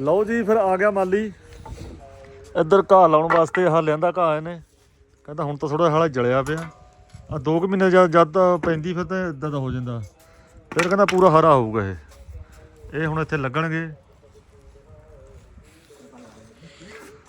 ਲਓ ਜੀ ਫਿਰ ਆ ਗਿਆ ਮਾਲੀ ਇੱਧਰ ਘਾਹ ਲਾਉਣ ਵਾਸਤੇ ਆਹ ਲਿਆਂਦਾ ਘਾਹ ਇਹਨੇ ਕਹਿੰਦਾ ਹੁਣ ਤਾਂ ਥੋੜਾ ਹਾਲਾ ਜਲਿਆ ਪਿਆ ਆ 2 ਕੁ ਮਹੀਨੇ ਜਦ ਜਦ ਤਾਂ ਪੈਂਦੀ ਫਿਰ ਤਾਂ ਇਦਾਂ ਦਾ ਹੋ ਜਾਂਦਾ ਫਿਰ ਕਹਿੰਦਾ ਪੂਰਾ ਹਰਾ ਹੋਊਗਾ ਇਹ ਇਹ ਹੁਣ ਇੱਥੇ ਲੱਗਣਗੇ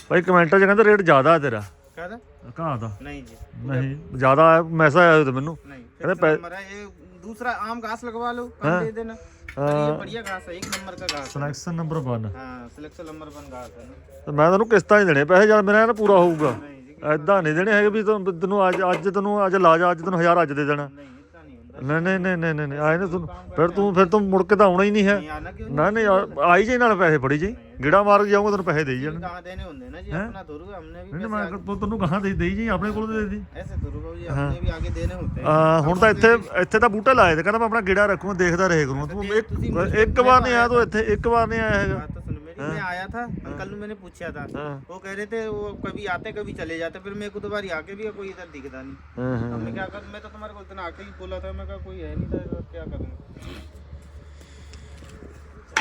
ਭਾਈ ਕਮੈਂਟਾਂ 'ਚ ਕਹਿੰਦਾ ਰੇਟ ਜ਼ਿਆਦਾ ਹੈ ਤੇਰਾ कहता ਘਾਹ ਦਾ नहीं जी ਨਹੀਂ ਜ਼ਿਆਦਾ ਆਇਆ ਮੈਸੇਜ ਆਇਆ ਤੇ ਮੈਨੂੰ नहीं कहते फिक्स पै- नंबर है ये दूसरा आम घास लगवा लो हाँ। कम दे देना पर ये बढ़िया घास है एक नंबर का घास है ਸਿਲੈਕਸ਼ਨ ਨੰਬਰ 1 हाँ सिलेक्शन नंबर वन घास है ना ਤੇ ਮੈਂ ਤੈਨੂੰ ਕਿਸ਼ਤਾਂ ਹੀ ਦੇਣੇ ਪੈਸੇ ਜਦ ਮੇਰਾ ਨਾ ਪੂਰਾ ਹੋਊਗਾ नहीं जी ਐਦਾਂ ਨਹੀਂ ਦੇਣੇ ਹੈਗੇ ਵੀ ਤੈਨੂੰ ਤੈਨੂੰ ਅੱਜ ਅੱਜ ਤੈਨੂੰ ਅੱਜ ਲਾ ਜਾ ਅੱਜ ਤੈਨੂੰ ਹਜ਼ਾਰ ਅੱਜ ਦੇ ਦੇਣਾ नहीं इतना नहीं होता ਨਹੀਂ ਨਹੀਂ ਨਹੀਂ ਨਹੀਂ ਨਹੀਂ ਨਹੀਂ, ਆਏ ਨੇ ਤੂੰ ਫਿਰ ਤੂੰ ਫਿਰ ਤੂੰ ਮੁੜ ਕੇ ਤਾਂ ਆਉਣਾ ਹੀ ਨਹੀਂ ਹੈ नहीं आना क्यों ਨਾ ਨਹੀਂ ਆ- ਆਈ ਜੇ ਨਾਲ ਪੈਸੇ ਫੜੀ ਜੀ ਗਿੜਾ ਮਾਰ ਕੇ ਜਾਊਂਗਾ ਤੈਨੂੰ ਪੈਸੇ ਦੇਈ ਜਾਣ कहाँ देने होंगे ना जी अपना धुरुगा हमने भी ਨਹੀਂ पैसे ਮੈਂ आगे- ਤੂੰ ਤੈਨੂੰ ਕਹਾਂ ਦੇ ਦੇਈ ਜੀ ਆਪਣੇ ਕੋਲ ਦੇ ਦੇ ऐसे धुरुगा जी हमने भी आगे देने होते हैं ਆ ਹੁਣ ਤਾਂ ਇੱਥੇ ਇੱਥੇ ਤਾਂ ਬੂਟੇ ਲਾਏ ਤੇ ਕਹਿੰਦਾ ਮੈਂ ਆਪਣਾ ਗਿੜਾ ਰੱਖੂਗਾ ਦੇਖਦਾ ਰਹੇ ਕਰੂੰਗਾ ਤੂੰ ਇੱਕ ਇੱਕ ਵਾਰ ਨਹੀਂ ਆਇਆ ਤੂੰ ਇੱਥੇ ਇੱਕ ਵਾਰ ਨਹੀਂ ਆਇਆ ਹੈਗਾ बात तो सुनो मेरी मैं आया था अंकल ने मैंने पूछा था हाँ। वो कह रहे थे वो कभी आते कभी चले जाते फिर मेरे को तो बार आके भी कोई इधर दिखता नहीं ਹਾਂ ਹਾਂ अब मैं क्या करूं मैं तो तुम्हारे को इतना आके ही बोला था मैं कहा कोई है नहीं था तो क्या करूं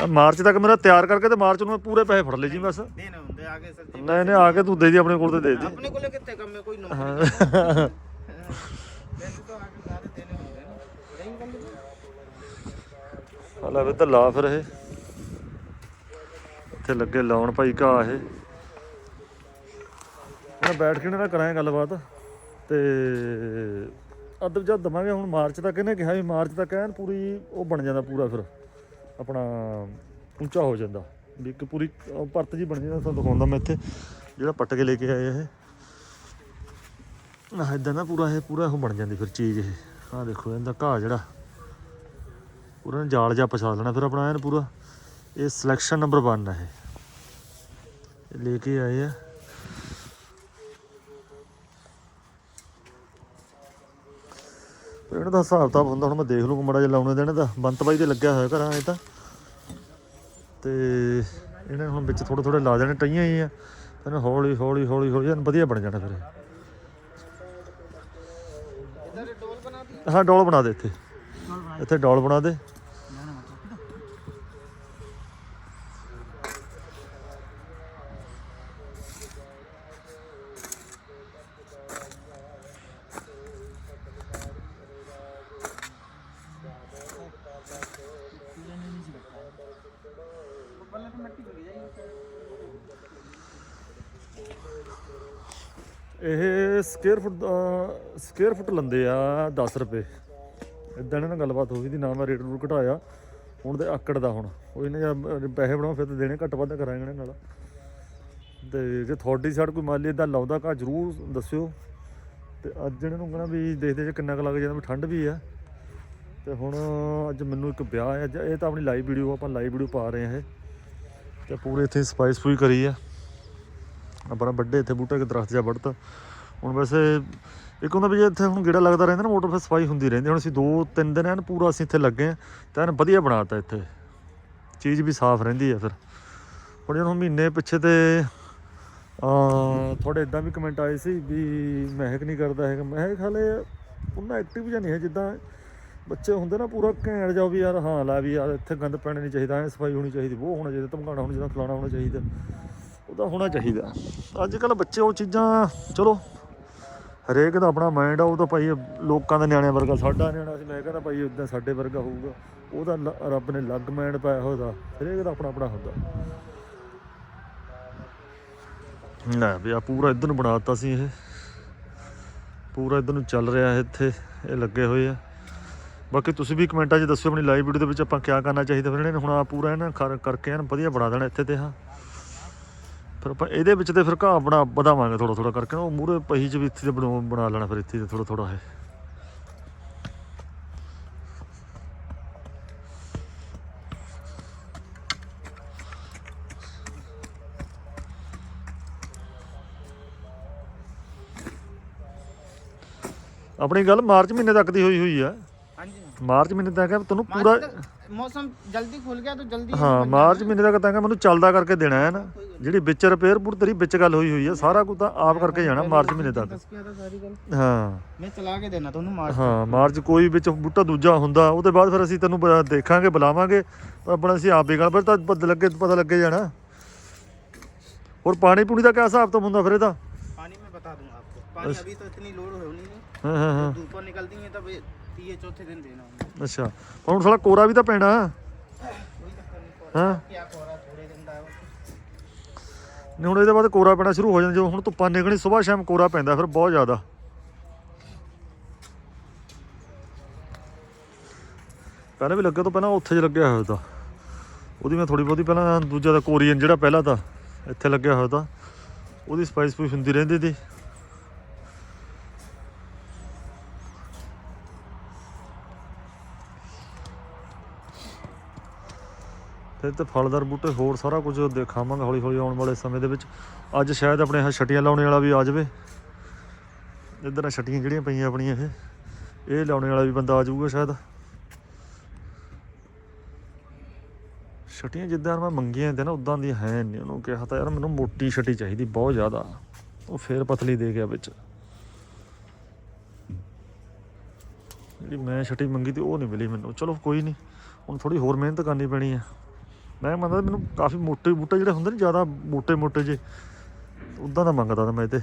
ਤਾਂ ਮਾਰਚ ਤੱਕ ਮੇਰਾ ਤਿਆਰ ਕਰਕੇ ਤੇ ਮਾਰਚ ਨੂੰ ਪੂਰੇ ਪੈਸੇ ਫੜ ਲਏ ਜੀ ਬਸ। ਨਹੀਂ ਆ ਕੇ ਨਹੀਂ ਆ ਕੇ ਤੂੰ ਦੇ ਦੀ ਆਪਣੇ ਕੋਲ ਤੇ ਦੇ ਦੀ। ਆਪਣੇ ਕੋਲੇ ਕਿੱਥੇ ਕੰਮ ਹੈ? ਲੱਗੇ ਲਾਉਣ ਭਾਈ ਘਾਹ ਇਹ। ਮੈਂ ਬੈਠ ਕੇ ਇਹਨਾਂ ਨਾਲ ਕਰਾਂ ਗੱਲਬਾਤ ਤੇ ਅਦਬ ਜਦ ਦਵਾਂਗੇ ਹੁਣ ਮਾਰਚ ਤੱਕ। ਇਹਨੇ ਕਿਹਾ ਵੀ ਮਾਰਚ ਤੱਕ ਐਨ ਪੂਰੀ ਉਹ ਬਣ ਜਾਂਦਾ ਪੂਰਾ ਫਿਰ। ਆਪਣਾ ਉੱਚਾ ਹੋ ਜਾਂਦਾ। ਵੀ ਇੱਕ ਪੂਰੀ ਪਰਤ ਜੀ ਬਣ ਜਾਂਦਾ ਤੁਹਾਨੂੰ ਦਿਖਾਉਂਦਾ ਮੈਂ ਇੱਥੇ। ਜਿਹੜਾ ਪੱਟ ਕੇ ਲੈ ਕੇ ਆਏ ਇਹ। ਆਹ ਇਦਾਂ ਨਾ ਪੂਰਾ ਇਹ, ਪੂਰਾ ਉਹ ਬਣ ਜਾਂਦੀ ਫਿਰ ਚੀਜ਼ ਇਹ। ਆਹ ਦੇਖੋ, ਇਹਦਾ ਘਾਹ ਜਿਹੜਾ। ਪੂਰਾ ਜਾਲ ਜਾ ਪਛਾ ਲੈਣਾ। ਫਿਰ ਆਪਣਾ ਐਨ ਪੂਰਾ, ਇਹ ਸਿਲੈਕਸ਼ਨ ਨੰਬਰ 1 ਹੈ ਇਹ। ਇਹ ਲੈ ਕੇ ਆਏ ਆ। ਪਰ ਇਹਨਾਂ ਦਾ ਹਿਸਾਬ ਤਾਂ ਹੁੰਦਾ, ਹੁਣ ਮੈਂ ਦੇਖ ਲੂੰਗਾ ਮੜਾ ਜਿਹਾ ਲਾਉਣੇ ਦੇਣੇ ਦਾ। ਬੰਤ ਬਾਈ ਦੇ ਲੱਗਿਆ ਹੋਇਆ ਘਰਾਂ, ਇਹ ਤਾਂ। ਤੇ ਇਹਨਾਂ ਹੁਣ ਵਿੱਚ ਥੋੜੇ ਥੋੜੇ ਲਾ ਜਾਣੇ ਟਈਆਂ ਹੀ ਆ। ਇਹਨਾਂ ਹੌਲੀ ਹੌਲੀ ਹੌਲੀ ਹੌਲੀ ਇਹਨਾਂ ਵਧੀਆ ਬਣ ਜਾਣਾ ਫਿਰ ਹਾਂ ਡੋਲ ਬਣਾ ਦੇ ਇੱਥੇ। ਇੱਥੇ ਡੋਲ ਬਣਾ ਦੇ। ਇਹ ਸਕੁਅਰ ਫੁੱਟ ਸਕੁਅਰ ਫੁੱਟ ਲੰਦੇ ਆ 10 ਰੁਪਏ। ਇਦਾਂ ਇਹਨਾਂ ਨਾਲ ਗੱਲਬਾਤ ਹੋਈ ਦੀ ਨਾ ਮੈਂ ਰੇਟ ਰੂਟ ਘਟਾਇਆ। ਹੁਣ ਤੇ ਆਕੜ ਦਾ ਹੁਣ। ਉਹ ਇਹਨੇ ਜਾਂ ਪੈਸੇ ਬਣਾਓ ਫਿਰ ਤੇ ਦੇਣੇ ਘੱਟ ਵੱਧ ਕਰਾਂਗੇ ਇਹਨਾਂ ਨਾਲ। ਤੇ ਜੇ ਤੁਹਾਡੀ ਸਾਈਡ ਕੋਈ ਮਾਲੀ ਇਦਾਂ ਲਾਉਂਦਾ ਕਾ ਜਰੂਰ ਦੱਸਿਓ। ਤੇ ਅੱਜ ਇਹਨਾਂ ਨੂੰ ਕਹਣਾ ਵੀ ਦੇਖਦੇ ਜੇ ਕਿੰਨਾ ਕੁ ਲੱਗ ਜਾਂਦਾ, ਵੀ ਠੰਡ ਵੀ ਆ। ਤੇ ਹੁਣ ਅੱਜ ਮੈਨੂੰ ਇੱਕ ਵਿਆਹ ਹੈ ਇਹ ਤਾਂ ਆਪਣੀ ਲਾਈਵ ਵੀਡੀਓ ਆਪਾਂ ਲਾਈਵ ਵੀਡੀਓ ਪਾ ਰਹੇ ਹਾਂ ਇਹ। ਤੇ ਪੂਰੇ ਇੱਥੇ ਸਫ਼ਾਈ ਸਫੂਈ ਕਰੀ ਆ। ਆਪਣਾ ਵੱਡੇ ਇੱਥੇ ਬੂਟਾ ਕੇ ਦਰਖਤ ਜਿਹਾ ਵੱਢਤਾ। ਹੁਣ ਵੈਸੇ ਇੱਕ ਹੁੰਦਾ ਵੀ ਜੇ ਇੱਥੇ ਹੁਣ ਗੇੜਾ ਲੱਗਦਾ ਰਹਿੰਦਾ ਨਾ, ਮੋਟਰ ਫਿਰ ਸਫ਼ਾਈ ਹੁੰਦੀ ਰਹਿੰਦੀ ਹੁਣ ਅਸੀਂ ਦੋ ਤਿੰਨ ਦਿਨ ਐਨ ਪੂਰਾ ਅਸੀਂ ਇੱਥੇ ਲੱਗੇ ਆ ਤਾਂ ਐਨ ਵਧੀਆ ਬਣਾਤਾ ਇੱਥੇ। ਚੀਜ਼ ਵੀ ਸਾਫ਼ ਰਹਿੰਦੀ ਆ ਫਿਰ। ਹੁਣ ਜਦੋਂ ਮਹੀਨੇ ਪਿੱਛੇ ਤੇ ਆ ਥੋੜੇ ਇਦਾਂ ਵੀ ਕਮੈਂਟ ਆਏ ਸੀ ਵੀ ਮਹਿਕ ਨਹੀਂ ਕਰਦਾ ਹੈਗਾ। ਮਹਿਕ ਹਾਲੇ ਉਹਨਾਂ ਐਕਟਿਵ ਜਾਂ ਨਹੀਂ ਹੈ ਜਿੱਦਾਂ ਬੱਚੇ ਹੁੰਦੇ ਨਾ ਪੂਰਾ ਘੈਂਟ ਜਾਓ ਵੀ ਯਾਰ, ਹਾਂ ਲਾ ਵੀ ਯਾਰ, ਇੱਥੇ ਗੰਦ ਪੈਣਾ ਨਹੀਂ ਚਾਹੀਦਾ, ਐ ਸਫ਼ਾਈ ਹੋਣੀ ਚਾਹੀਦੀ, ਉਹ ਹੋਣਾ ਚਾਹੀਦਾ ਧਮਕਾਣਾ ਹੋਣਾ ਚਾਹੀਦਾ, ਫਲਾਣਾ ਹੋਣਾ ਚਾਹੀਦਾ ਉਹਦਾ ਹੋਣਾ ਚਾਹੀਦਾ। ਅੱਜ ਕੱਲ ਬੱਚੇ ਉਹ ਚੀਜ਼ਾਂ, ਚਲੋ, ਹਰੇਕ ਦਾ ਆਪਣਾ ਮਾਈਂਡ ਆ, ਉਹ ਤਾਂ ਭਾਈ ਲੋਕਾਂ ਦੇ ਨਿਆਣਿਆਂ ਵਰਗਾ, ਸਾਡਾ ਨਿਆਣਾ ਸੀ, ਮੈਂ ਕਹਿੰਦਾ ਭਾਈ ਉਦਾਂ ਸਾਡੇ ਵਰਗਾ ਹੋਊਗਾ, ਉਹਦਾ ਲ- ਰੱਬ ਨੇ ਲੱਗ ਮਾਈਂਡ ਪਾਇਆ ਹੋਦਾ ਹਰੇਕ ਦਾ ਆਪਣਾ ਆਪਣਾ ਹੁੰਦਾ। ਨਾ ਵੀ ਆ ਪੂਰਾ ਇਧਰ ਨੂੰ ਬਣਾਤਾ ਸੀ ਇਹ, ਪੂਰਾ ਇਧਰ ਨੂੰ ਚੱਲ ਰਿਹਾ ਹੈ ਇੱਥੇ, ਇਹ ਲੱਗੇ ਹੋਏ ਆ। ਬਾਕੀ ਤੁਸੀਂ ਵੀ ਕਮੈਂਟਾਂ 'ਚ ਦੱਸਿਓ ਆਪਣੀ ਲਾਈਵ ਵੀਡੀਓ ਦੇ ਵਿੱਚ ਆਪਾਂ ਕੀ ਕਰਨਾ ਚਾਹੀਦਾ ਫਿਰ ਇਹਨਾਂ ਨੇ ਹੁਣ ਆ ਪੂਰਾ ਇਹਨਾਂ ਕਰ, ਕਰਕੇ ਐਨ ਵਧੀਆ ਬਣਾ ਦੇਣਾ ਇੱਥੇ ਤੇ ਹਾਂ। ਫਿਰ ਆਪਾਂ ਇਹਦੇ ਵਿੱਚ ਤੇ ਫਿਰ ਘਾਹ ਬਣਾ, ਵਧਾਵਾਂਗੇ ਥੋੜਾ ਥੋੜਾ ਕਰਕੇ ਨਾ, ਉਹ ਮੂਰੇ ਪਹੀ 'ਚ ਵੀ ਇੱਥੇ ਤੇ ਬਣਾ ਲੈਣਾ ਫਿਰ ਇੱਥੇ ਤੇ ਥੋੜਾ ਥੋੜਾ ਹੈ ਆਪਣੀ ਗੱਲ ਮਾਰਚ ਮਹੀਨੇ ਤੱਕ ਦੀ ਹੋਈ ਹੋਈ ਆ। ਮਾਰਚ ਮਹੀਨੇ ਤੱਕ ਤੁਹਾਨੂੰ ਪੂਰਾ ਮੌਸਮ ਜਲਦੀ ਖੁੱਲ ਗਿਆ ਤਾਂ ਜਲਦੀ ਹਾਂ ਮਾਰਚ ਮਹੀਨੇ ਤੱਕ ਤੱਕ ਮੈਨੂੰ ਚੱਲਦਾ ਕਰਕੇ ਦੇਣਾ ਹੈ ਨਾ। ਜਿਹੜੀ ਵਿੱਚ ਰਿਪੇਅਰ ਪੂਰ ਤੇਰੀ ਵਿੱਚ ਗੱਲ ਹੋਈ ਹੋਈ ਆ ਸਾਰਾ ਕੁਝ ਤਾਂ ਆਪ ਕਰਕੇ ਜਾਣਾ ਮਾਰਚ ਮਹੀਨੇ ਤੱਕ। ਹਾਂ। ਮੈਂ ਚਲਾ ਕੇ ਦੇਣਾ ਤੁਹਾਨੂੰ ਮਾਰਚ ਹਾਂ ਮਾਰਚ ਕੋਈ ਵਿੱਚ ਬੂਟਾ ਦੂਜਾ ਹੁੰਦਾ ਉਹਦੇ ਬਾਅਦ ਫਿਰ ਅਸੀਂ ਤੈਨੂੰ ਦੇਖਾਂਗੇ ਬੁਲਾਵਾਂਗੇ। ਆਪਣਾ ਅਸੀਂ ਆਪੇ ਗੱਲ ਫਿਰ ਤਾਂ ਪਤਾ ਲੱਗੇ ਪਤਾ ਲੱਗੇ ਜਾਣਾ। ਹੋਰ ਪਾਣੀ ਪੂਣੀ ਦਾ ਕਿਆ ਹਿਸਾਬ ਤੋਂ ਹੁੰਦਾ ਫਿਰ ਇਹਦਾ? ਪਾਣੀ ਮੈਂ ਬਤਾ ਦੂੰਗਾ ਆਪਕੋ। ਪਾਣੀ ਅਭੀ ਤਾਂ ਇਤਨੀ ਲੋੜ ਹੋਣੀ ਨਹੀਂ। ਹਾਂ ਹਾਂ ਹਾਂ। ਨਿਕਲਦੀ ਹੈ ਤਾਂ ਤੀਏ ਚੌਥੇ ਦਿਨ ਦੇਣਾ ਹੁੰਦਾ ਅੱਛਾ ਹੁਣ ਸਾਲਾ ਕੋਰਾ ਵੀ ਤਾਂ ਪੈਣਾ। ਕੋਈ ਚੱਕਰ ਨਹੀਂ ਕੋਰਾ ਹਾਂ? ਪੈਣਾ ਸ਼ੁਰੂ ਸ਼ਾਮ ਕੋਰਾ ਪੈਂਦਾ ਫਿਰ ਬਹੁਤ ਜ਼ਿਆਦਾ। ਪਹਿਲਾਂ ਵੀ ਲੱਗੇ ਤੋਂ ਪਹਿਲਾਂ ਉੱਥੇ ਲੱਗਿਆ ਹੋਇਆ ਤਾਂ। ਉਹਦੀ ਮੈਂ ਥੋੜੀ ਬਹੁਤੀ ਪਹਿਲਾਂ ਦੂਜਾ ਦਾ ਕੋਰੀਅਨ ਜਿਹੜਾ ਪਹਿਲਾਂ ਤਾਂ ਇੱਥੇ ਲੱਗਿਆ ਹੋਇਆ ਤਾਂ। ਉਹਦੀ ਸਪਾਈਸ ਪੂਸ਼ ਹੁੰਦੀ ਰਹਿੰਦੀ ਤੀ ਫਿਰ ਤੇ ਫਲਦਾਰ ਬੂਟੇ ਹੋਰ ਸਾਰਾ ਕੁਝ ਦੇਖਾਵਾਂਗੇ ਹੌਲੀ ਹੌਲੀ ਆਉਣ ਵਾਲੇ ਸਮੇਂ ਦੇ ਵਿੱਚ। ਅੱਜ ਸ਼ਾਇਦ ਆਪਣੇ ਆਹ ਛਟੀਆਂ ਲਾਉਣੇ ਵਾਲਾ ਵੀ ਆ ਜਾਵੇ। ਇੱਧਰ ਆ ਛਟੀਆਂ ਜਿਹੜੀਆਂ ਪਈਆਂ ਆਪਣੀਆਂ ਇਹ। ਇਹ ਲਾਉਣੇ ਵਾਲਾ ਵੀ ਬੰਦਾ ਆ ਜਾਊਗਾ ਸ਼ਾਇਦ। ਛਟੀਆਂ ਜਿੱਦਾਂ ਮੈਂ ਮੰਗੀਆਂ ਤੇ ਨਾ ਉਦਾਂ ਦੀ ਹੈ ਨਹੀਂ ਉਹਨੂੰ ਕਿਹਾ ਤਾਂ ਯਾਰ ਮੈਨੂੰ ਮੋਟੀ ਛਟੀ ਚਾਹੀਦੀ, ਬਹੁਤ ਜ਼ਿਆਦਾ। ਉਹ ਫੇਰ ਪਤਲੀ ਦੇ ਗਿਆ ਵਿੱਚ। ਜਿਹੜੀ ਮੈਂ ਛਟੀ ਮੰਗੀ ਤੇ ਉਹ ਨਹੀਂ ਮਿਲੀ ਮੈਨੂੰ। ਚਲੋ ਕੋਈ ਨਹੀਂ। ਹੁਣ ਥੋੜੀ ਹੋਰ ਮਿਹਨਤ ਕਰਨੀ ਪੈਣੀ ਆ। ਮੈਂ ਮੰਨਦਾ ਮੈਨੂੰ ਕਾਫੀ ਮੋਟੇ ਬੂਟੇ ਜਿਹੜੇ ਹੁੰਦੇ ਨੇ, ਜ਼ਿਆਦਾ ਮੋਟੇ ਮੋਟੇ ਜੇ ਉਦਾਂ ਦਾ ਮੰਗਦਾ ਤਾਂ ਮੈਂ ਤੇ।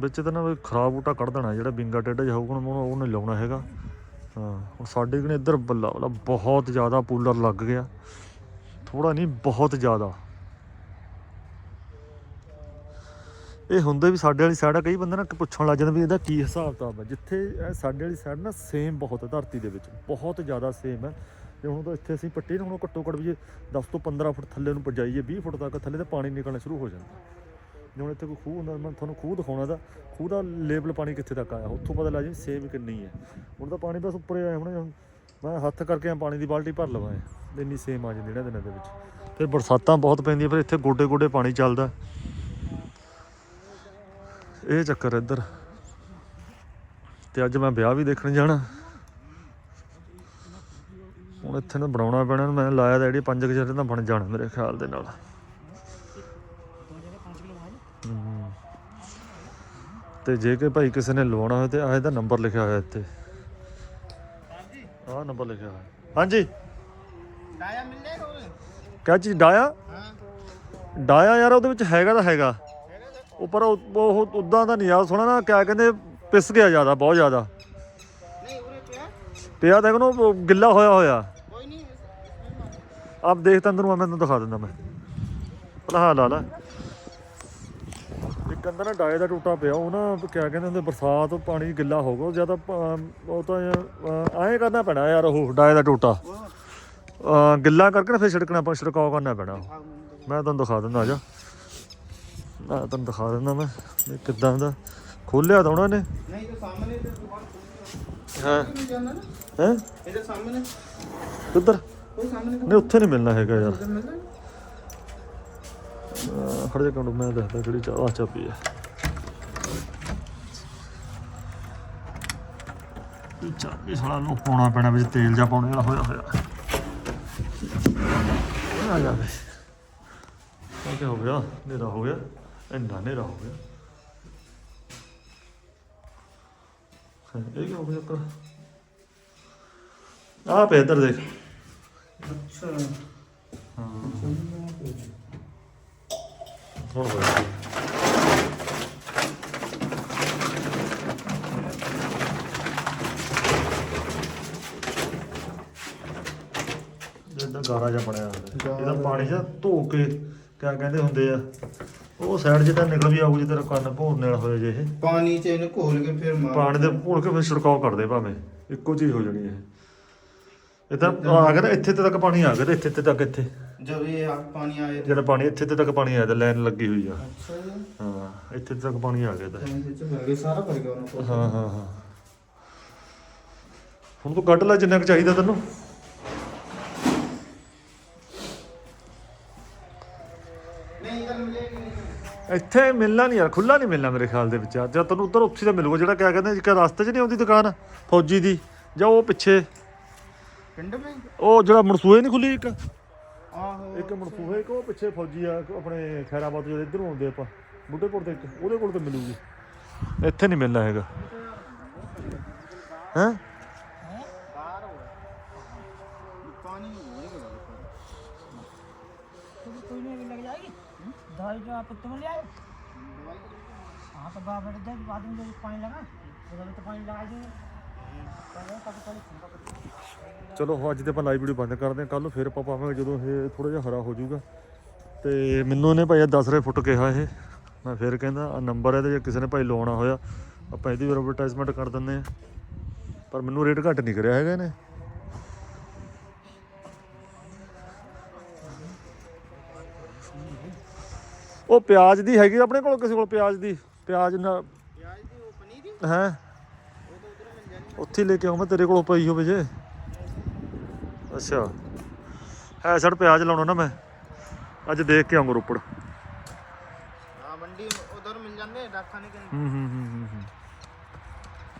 ਵਿੱਚ ਤਾਂ ਨਾ ਖਰਾਬ ਬੂਟਾ ਕੱਢ ਦੇਣਾ, ਜਿਹੜਾ ਬਿੰਗਾ ਟੇਢਾ ਜਿਹਾ ਹੋਊਗਾ, ਉਹਨੂੰ ਉਹਨੇ ਲਾਉਣਾ ਹੈਗਾ। ਹਾਂ ਸਾਡੇ ਕੋਲ ਇੱਧਰ ਬੱਲਾ ਬੱਲਾ ਬਹੁਤ ਜ਼ਿਆਦਾ ਪੂਲਰ ਲੱਗ ਗਿਆ। ਥੋੜਾ ਨਹੀਂ, ਬਹੁਤ ਜ਼ਿਆਦਾ। ਇਹ ਹੁੰਦੇ ਵੀ ਸਾਡੇ ਵਾਲੀ ਸਾਈਡ ਆ, ਕਈ ਬੰਦੇ ਨਾ ਪੁੱਛਣ ਲੱਗ ਜਾਂਦੇ ਵੀ ਇਹਦਾ ਕੀ ਹਿਸਾਬ ਕਿਤਾਬ ਹੈ। ਜਿੱਥੇ ਸਾਡੇ ਵਾਲੀ ਸਾਈਡ ਨਾ ਸੇਮ ਬਹੁਤ ਹੈ, ਧਰਤੀ ਦੇ ਵਿੱਚ। ਬਹੁਤ ਜ਼ਿਆਦਾ ਸੇਮ ਹੈ। ਤੇ ਹੁਣ ਤਾਂ ਇੱਥੇ ਅਸੀਂ ਪੱਟੀ ਨੂੰ ਹੁਣ ਘੱਟੋ ਘੱਟ ਵੀ ਜੇ 10 ਤੋਂ 15 ਫੁੱਟ ਥੱਲੇ ਨੂੰ ਪਜਾਈਏ 20 ਫੁੱਟ ਤੱਕ ਥੱਲੇ ਤੇ ਪਾਣੀ ਨਿਕਲਣਾ ਸ਼ੁਰੂ ਹੋ ਜਾਂਦਾ ਜੇ ਹੁਣ ਇੱਥੇ ਕੋਈ ਖੂਹ ਹੁੰਦਾ, ਮੈਂ ਤੁਹਾਨੂੰ ਖੂਹ ਦਿਖਾਉਣਾ ਦਾ ਖੂਹ ਦਾ ਲੇਬਲ ਪਾਣੀ ਕਿੱਥੇ ਤੱਕ ਆਇਆ? ਉੱਥੋਂ ਪਤਾ ਲੱਗ ਜੀ ਸੇਮ ਕਿੰਨੀ ਹੈ। ਹੁਣ ਤਾਂ ਪਾਣੀ ਬਸ ਉੱਪਰ ਹੀ ਆਇਆ, ਹੁਣ ਮੈਂ ਹੱਥ ਕਰਕੇ ਆ ਪਾਣੀ ਦੀ ਬਾਲਟੀ ਭਰ ਲਵਾਂ ਇਹ। ਇੰਨੀ ਸੇਮ ਆ ਜਾਂਦੀ ਇਹਨਾਂ ਦਿਨਾਂ ਦੇ ਵਿੱਚ। ਫਿਰ ਬਰਸਾਤਾਂ ਬਹੁਤ ਪੈਂਦੀਆਂ, ਫਿਰ ਇੱਥੇ ਗੋਡੇ ਗੋਡੇ ਪਾਣੀ ਚੱਲਦਾ। ਇਹ ਚੱਕਰ ਇੱਧਰ। ਤੇ ਅੱਜ ਮੈਂ ਵਿਆਹ ਵੀ ਦੇਖਣ ਜਾਣਾ। ਹੁਣ ਇੱਥੇ ਨੂੰ ਬਣਾਉਣਾ ਪੈਣਾ ਮੈਂ ਲਾਇਆ ਤਾਂ ਜਿਹੜੀ 5 ਕਿਲੇ ਤਾਂ ਬਣ ਜਾਣਾ ਮੇਰੇ ਖਿਆਲ ਦੇ ਨਾਲ। ਤੇ ਜੇ ਕਿ ਭਾਈ ਕਿਸੇ ਨੇ ਲਵਾਉਣਾ ਹੋਵੇ ਤੇ ਆਹ ਇਹਦਾ ਨੰਬਰ ਲਿਖਿਆ ਹੋਇਆ ਇੱਥੇ। ਆਹ ਨੰਬਰ ਲਿਖਿਆ ਹੋਇਆ। ਹਾਂਜੀ। ਡਾਇਆ ਮਿਲ ਜਾਏਗਾ ਉਹਦੇ ਚੀਜ਼ ਡਾਇਆ? ਡਾਇਆ ਯਾਰ ਉਹਦੇ ਵਿੱਚ ਹੈਗਾ ਤਾਂ ਹੈਗਾ। ਉਹ ਪਰ ਉਹ ਉਦਾਂ ਦਾ ਨਹੀਂ ਆ। ਨਾ ਕਿਆ ਕਹਿੰਦੇ ਪਿਸ ਗਿਆ ਜ਼ਿਆਦਾ ਬਹੁਤ ਜ਼ਿਆਦਾ। ਪਿਆ। ਤਾਂ ਇਹਨੂੰ ਗਿੱਲਾ ਹੋਇਆ ਹੋਇਆ। ਆਪ ਦੇਖ ਤਾਂ ਤੈਨੂੰ ਮੈਨੂੰ ਦਿਖਾ ਦਿੰਦਾ ਮੈਂ। ਭਲਾ ਲਾ ਲਾ। ਇੱਕ ਅੰਦਰ ਨਾ ਡਾਏ ਦਾ ਟੂਟਾ ਪਿਆ ਉਹ ਨਾ ਕਿਆ ਕਹਿੰਦੇ ਹੁੰਦੇ ਬਰਸਾਤ ਪਾਣੀ ਗਿੱਲਾ ਹੋ ਗਿਆ ਜ਼ਿਆਦਾ ਉਹ ਤਾਂ ਐਂ ਕਰਨਾ ਪੈਣਾ ਯਾਰ ਉਹ ਡਾਏ ਦਾ ਟੂਟਾ। ਗਿੱਲਾ ਕਰਕੇ ਨਾ ਫਿਰ ਛਿੜਕਣਾ ਪਾ ਛਿੜਕਾਓ ਕਰਨਾ ਪੈਣਾ। ਮੈਂ ਤੁਹਾਨੂੰ ਦਿਖਾ ਦਿੰਦਾ ਜਾ। ਮੈਂ ਤੁਹਾਨੂੰ ਦਿਖਾ ਦਿੰਦਾ ਮੈਂ ਇਹ ਕਿੱਦਾਂ ਦਾ। ਖੋਲਿਆ ਤਾਂ ਉਹਨਾਂ ਨੇ ਨਹੀਂ ਤੇ ਸਾਹਮਣੇ ਤੇ ਦੁਕਾਨ ਖੋਲੀ ਹਾਂ। ਹਾਂ? ਇਹਦੇ ਸਾਹਮਣੇ। ਕਿੱਧਰ? ਉਹ ਸਾਹਮਣੇ ਨਹੀਂ ਉੱਥੇ ਨਹੀਂ ਮਿਲਣਾ ਹੈਗਾ ਯਾਰ। ਤਾਂ ਜਾ ਕਾਉਂਟ ਮੈਂ ਦੱਸਦਾ ਕਿਹੜੀ ਚਾਹ ਚਾਬੀ ਹੈ ਇਹ ਚਾਬੀ ਸਾਲਾ ਨੂੰ ਪਾਉਣਾ ਪੈਣਾ ਵਿੱਚ ਤੇਲ ਜਾਂ ਪਾਉਣੇ ਵਾਲਾ ਹੋਇਆ ਹੋਇਆ। ਆ ਹੋ ਗਿਆ? ਹਨੇਰਾ ਹੋ ਗਿਆ। ਇੰਨਾ ਹਨੇਰਾ ਹੋ ਗਿਆ। ਇਹ ਕੀ ਹੋ ਗਿਆ? ਆ ਇੱਧਰ ਦੇਖ। ਗਾਰਾ ਜਿਹਾ ਬਣਿਆ ਪਾਣੀ ਧੋ ਕੇ ਕਿਆ ਕਹਿੰਦੇ ਹੁੰਦੇ ਆ ਉਹ ਸਾਈਡ ਜਿੱਦਾਂ ਨਿਕਲ ਵੀ ਆਊ ਜਿੱਦਾਂ ਕੰਨ ਭੋਰਨੇ ਵਾਲਾ ਹੋਏ ਜੇ ਇਹ। ਪਾਣੀ ਚ ਇਹਨੂੰ ਘੋਲ ਕੇ ਫਿਰ ਪਾਣੀ ਦੇ ਘੋਲ ਕੇ ਫਿਰ ਛਿੜਕਾਓ ਕਰਦੇ ਭਾਵੇਂ ਇੱਕੋ ਚੀਜ਼ ਹੋ ਜਾਣੀ ਹੈ ਇਹ ਆ ਗਿਆ ਤਾਂ ਇੱਥੇ ਤੇ ਤੱਕ ਪਾਣੀ ਆ ਗਿਆ ਤੇ ਇੱਥੇ ਤੇ ਤੱਕ ਇੱਥੇ। ਜਦ ਇਹ ਆ ਪਾਣੀ ਆਏ ਜਿਹੜਾ ਪਾਣੀ ਇੱਥੇ ਤੇ ਤੱਕ ਪਾਣੀ ਆਇਆ ਤਾਂ ਲਾਈਨ ਲੱਗੀ ਹੋਈ ਆ। ਹਾਂ ਇੱਥੇ ਤੱਕ ਪਾਣੀ ਆ ਗਿਆ ਤਾਂ। ਵਿੱਚ ਹਾਂ ਹਾਂ ਹਾਂ। ਹੁਣ ਤੂੰ ਕੱਢ ਲੈ ਜਿੰਨਾ ਚਾਹੀਦਾ ਤੈਨੂੰ। ਇੱਥੇ ਮਿਲਣਾ ਨਹੀਂ ਯਾਰ ਖੁੱਲਾ ਨਹੀਂ ਮਿਲਣਾ ਮੇਰੇ ਖਿਆਲ ਦੇ ਵਿੱਚ। ਯਾਰ। ਜਾਂ ਤੈਨੂੰ ਉੱਧਰ ਉੱਥੇ ਤਾਂ ਮਿਲੂਗਾ ਜਿਹੜਾ ਕਿਆ ਕਹਿੰਦੇ ਜਿਹੜਾ ਰਸਤੇ 'ਚ ਨਹੀਂ ਆਉਂਦੀ ਦੁਕਾਨ? ਫੌਜੀ ਦੀ ਜਾਂ ਉਹ ਪਿੱਛੇ। पिंड में ਉਹ ਜਿਹੜਾ ਮਨਸੂਏ ਨਹੀਂ ਖੁੱਲੀ ਇੱਕ आहो ਇੱਕ ਮਨਸੂਹੇ ਇੱਕ ਉਹ ਪਿੱਛੇ ਫੌਜੀ ਆ ਆਪਣੇ ਖੈਰਾਬਾਦ ਤੋਂ ਇੱਧਰੋਂ ਆਉਂਦੇ ਆਪਾਂ ਬੁੱਢੇਪੁਰ ਤੇ ਇੱਕ ਉਹਦੇ ਕੋਲ ਤੇ ਮਿਲੂਗੀ ਇੱਥੇ ਨਹੀਂ ਮਿਲਣਾ ਹੈਗਾ ਹੈਂ बाहर हो पानी में होएगा दवाई जो आप तुम ले आए हाँ तो बाबा बैठ बाद में जो पानी लगा उधर तो पानी लगा देंगे ਚਲੋ ਅੱਜ ਤੇ ਆਪਾਂ ਲਾਈਵ ਵੀਡੀਓ ਬੰਦ ਕਰਦੇ ਹਾਂ। ਕੱਲ ਨੂੰ ਫਿਰ ਆਪਾਂ ਪਾਵਾਂਗੇ ਜਦੋਂ ਇਹ ਥੋੜਾ ਜਿਹਾ ਹਰਾ ਹੋ ਜਾਊਗਾ। ਤੇ ਮੈਨੂੰ ਇਹਨੇ ਭਾਈ 10 ਰੁਪਏ ਫੁੱਟ ਕਿਹਾ ਇਹ। ਮੈਂ ਫਿਰ ਕਹਿੰਦਾ ਆ ਨੰਬਰ ਹੈ ਤੇ ਜੇ ਕਿਸੇ ਨੇ ਭਾਈ ਲਵਾਉਣਾ ਹੋਇਆ ਆਪਾਂ ਇਹਦੀ ਵੀ ਐਡਵਰਟਾਈਜ਼ਮੈਂਟ ਕਰ ਦਿੰਦੇ ਆ ਪਰ ਮੈਨੂੰ ਰੇਟ ਘੱਟ ਨਹੀਂ ਕਰਿਆ ਹੈਗਾ ਇਹਨੇ। ਉਹ ਪਿਆਜ਼ ਦੀ ਹੈਗੀ ਆਪਣੇ ਕੋਲ ਕਿਸੇ ਕੋਲ ਪਿਆਜ਼ ਦੀ? ਪਿਆਜ਼ ਨਾ ਪਿਆਜ਼ ਦੀ ਉਹ ਪਨੀਰ ਦੀ? ਹੈ ਉਹ ਤਾਂ ਉਧਰ ਮਿਲ ਜਾਣੀ ਉੱਥੇ ਲੈ ਕੇ ਆਉਂ ਮੈਂ ਤੇਰੇ ਕੋਲ ਪਈ ਹੋਵੇ ਜੇ। ਅੱਛਾ। ਹੈ ਸੜ ਪਿਆਜ਼ ਲਾਉਣਾ ਨਾ ਮੈਂ। ਅੱਜ ਦੇਖ ਕੇ ਆਉਂਗਾ ਰੋਪੜ। ਹਾਂ ਮੰਡੀ ਉਧਰ ਮਿਲ ਜਾਂਦੇ ਕੇ ਹੂੰ ਹੂੰ ਹੂੰ ਹੂੰ।